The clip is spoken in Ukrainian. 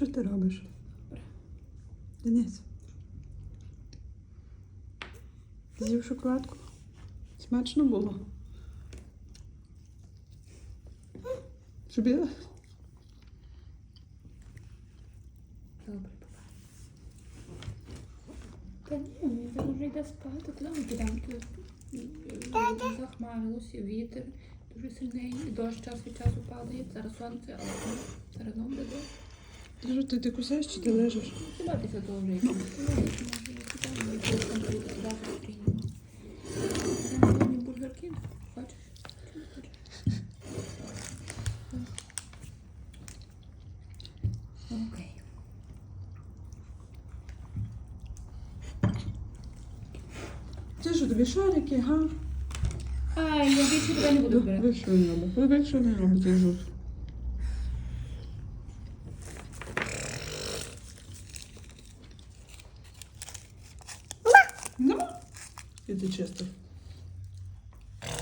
Що ти робиш? Денис. З'їв шоколадку? Смачно було. Собі? Добре, Та ні, він зараз вже йде спати, куди підемо? Тут захмарилося, вітер дуже сильний, дощ час від часу падає, зараз сонце, але все одно буде дощ. Що, ти, ти кусаєш чи ти лежиш? Хіба після того вже? Окей. Це що, тобі шарики, га? Ай, я більше тебе не буду брати. Ви що не робите? Ви що не робите, жут? І ти чисто.